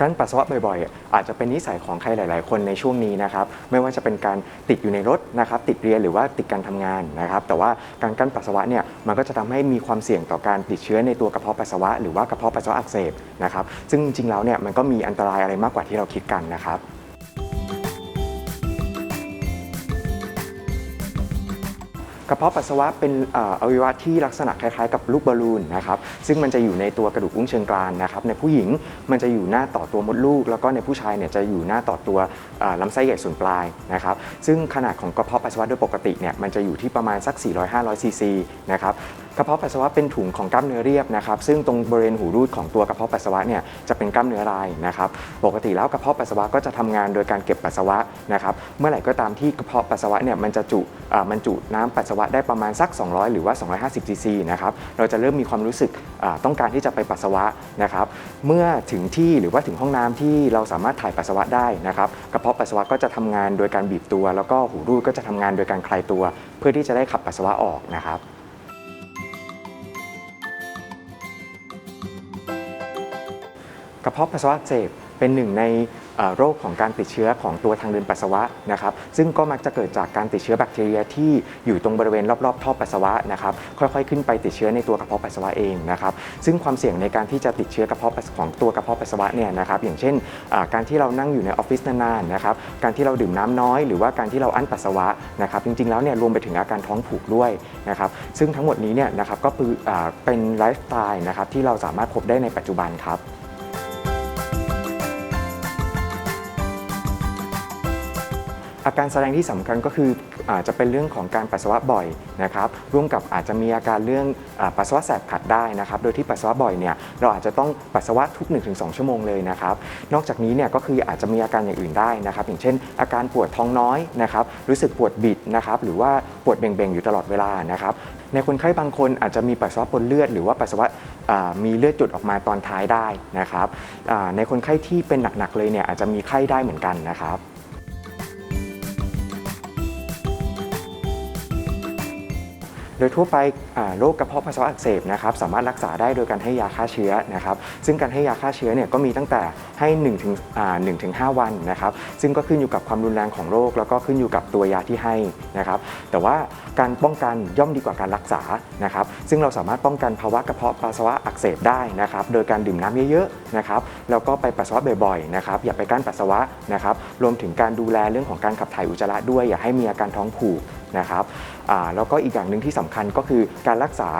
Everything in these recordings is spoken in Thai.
กลั้นปัสสาวะบ่อยๆ อาจจะเป็นนิสัยของใครหลาย ๆ คนในช่วงนี้นะครับ ไม่ว่าจะเป็นการติดอยู่ในรถนะครับ ติดเรียนหรือว่าติดการทำงานนะครับ แต่ว่าการกั้นปัสสาวะเนี่ยมันก็จะทำให้มีความเสี่ยงต่อการติดเชื้อในตัวกระเพาะปัสสาวะหรือว่ากระเพาะปัสสาวะอักเสบนะครับ ซึ่งจริงๆแล้วเนี่ยมันก็มีอันตรายอะไรมากกว่าที่เราคิดกันนะครับ กระเพาะปัสสาวะเป็นอวัยวะที่ลักษณะคล้ายๆ กับลูกบอลลูนนะครับซึ่งมันจะอยู่ในตัวกระดูกอุ้งเชิงกรานนะครับในผู้หญิงมันจะอยู่หน้าต่อตัวมดลูก แล้วก็ในผู้ชายเนี่ยจะอยู่หน้าต่อตัวลำไส้ใหญ่ส่วนปลายนะครับซึ่งขนาดของกระเพาะปัสสาวะโดยปกติเนี่ยมันจะอยู่ที่ประมาณสัก 400-500ซีซีนะครับกระเพาะปัสสาวะเป็นถุงของกล้ามเนื้อเรียบนะครับซึ่งตรงบริเวณหูรูดของตัวกระเพาะปัสสาวะเนี่ยจะเป็นกล้ามเนื้อลายนะครับปกติแล้วกระเพาะปัสสาวะก็จะทำงานโดยการเก็บปัสสาวะนะครับเมื่อไหร่ก็ตามที่กระเพาะปัสสาวะเนี่ยมันจะจุมันจุน้ำปัสสาวะได้ประมาณสัก 200 หรือว่า 250ซีซีนะครับเราจะเริ่มมีความรู้สึกต้องการที่จะไปปัสสาวะนะครับเมื่อถึงที่หรือว่าถึงห้องน้ำที่เราสามารถถ่ายปัสสาวะได้นะครับกระเพาะปัสสาวะก็จะทำงานโดยการบีบตัว แล้วก็หูรูดก็จะทำงานโดยการคลายตัว เพื่อที่จะได้ขับปัสสาวะออกนะครับกระเพาะปัสสาวะอักเสบ เป็นหนึ่งในโรคของการติดเชื้อของตัวทางเดินปัสสาวะนะครับ ซึ่งก็มักจะเกิดจากการติดเชื้อแบคทีเรียที่อยู่ตรงบริเวณรอบๆท่อปัสสาวะนะครับ ค่อยๆ ขึ้นไปติดเชื้อในตัวกระเพาะปัสสาวะเองนะครับ ซึ่งความเสี่ยงในการที่จะติดเชื้อกระเพาะของตัวกระเพาะปัสสาวะเนี่ยนะครับ อย่างเช่น การที่เรานั่งอยู่ในออฟฟิศนานๆนะครับ การที่เราดื่มน้ำน้อย หรือว่าการที่เราอั้นปัสสาวะนะครับ จริงๆ แล้วเนี่ยรวมไปถึงอาการท้องผูกด้วยนะครับ ซึ่งทั้งหมดนี้เนี่ยนะครับก็เป็นไลฟ์สไตล์นะครับที่เราสามารถพบได้ในปัจจุบันครับ อาการแสดงที่สำคัญก็คืออาจจะเป็นเรื่องของการปัสสาวะบ่อยนะครับร่วมกับอาจจะมีอาการเรื่องอปัสสาวะแสบขัดได้นะครับ โดยที่ปัสสาวะบ่อยเนี่ยเราอาจจะต้องปัสสาวะทุก 1-2 ชั่วโมงเลยนะครับ นอกจากนี้เนี่ยก็คืออาจจะมีอาการอย่างอื่นได้นะครับ อย่างเช่น อาการปวดท้องน้อยนะครับ รู้สึกปวดบิดนะครับ หรือว่าปวดเบ่งๆอยู่ตลอดเวลานะครับ ในคนไข้บางคนอาจจะมีปัสสาวะปนเลือดหรือว่าปัสสาวะมีเลือดจุดออกมาตอนท้ายได้นะครับในคนไข้ที่เป็นหนักๆเลยเนี่ยอาจจะมีไข้ได้เหมือนกันนะครับ โดยทั่วไปโรคกระเพาะปัสสาวะอักเสบนะครับสามารถรักษาได้โดยการให้ยาฆ่าเชื้อนะครับซึ่งการให้ยาฆ่าเชื้อเนี่ยก็มีตั้งแต่ให้1ถึงอ่า1ถึง5วันนะครับซึ่งก็ขึ้นอยู่กับความรุนแรงของโรค แล้วก็ขึ้นอยู่กับตัวยาที่ให้นะครับแต่ว่าการป้องกันย่อมดีกว่าการรักษานะครับซึ่งเราสามารถป้องกันภาวะกระเพาะปัสสาวะอักเสบได้นะครับโดยการดื่มน้ำเยอะๆนะครับแล้วก็ไปปัสสาวะบ่อยๆนะครับอย่าไปกั้นปัสสาวะนะครับรวมถึงการดูแลเรื่องของการขับถ่ายอุจจาระด้วย อย่าให้มีอาการท้องผูกนะครับ แล้วก็อีกอย่างหนึ่งที่สำคัญก็คือการรักษา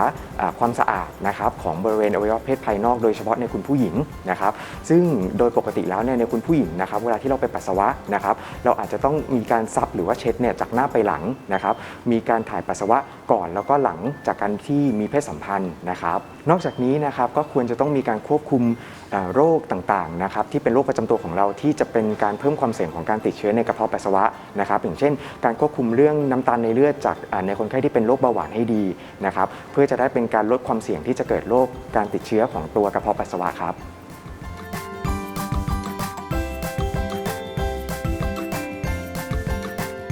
อ่าความสะอาดนะครับของบริเวณอวัยวะเพศภายนอกโดยเฉพาะในคุณผู้หญิงนะครับซึ่งโดยปกติแล้วเนี่ยในคุณผู้หญิงนะครับเวลาที่เราไปปัสสาวะนะครับเราอาจจะต้องมีการซับหรือว่าเช็ดเนี่ยจากหน้าไปหลังนะครับมีการถ่ายปัสสาวะ ก่อนแล้วก็หลังจากการที่มีเพศสัมพันธ์นะครับ นอกจากนี้นะครับก็ควรจะต้องมีการควบคุมโรคต่างๆนะครับที่เป็นโรคประจำตัวของเราที่จะเป็นการเพิ่มความเสี่ยงของการติดเชื้อในกระเพาะปัสสาวะนะครับ อย่างเช่น การควบคุมเรื่องน้ำตาลในเลือดจากในคนไข้ที่เป็นโรคเบาหวานให้ดีนะครับเพื่อจะได้เป็นการลดความเสี่ยงที่จะเกิดโรคการติดเชื้อของตัวกระเพาะปัสสาวะครับ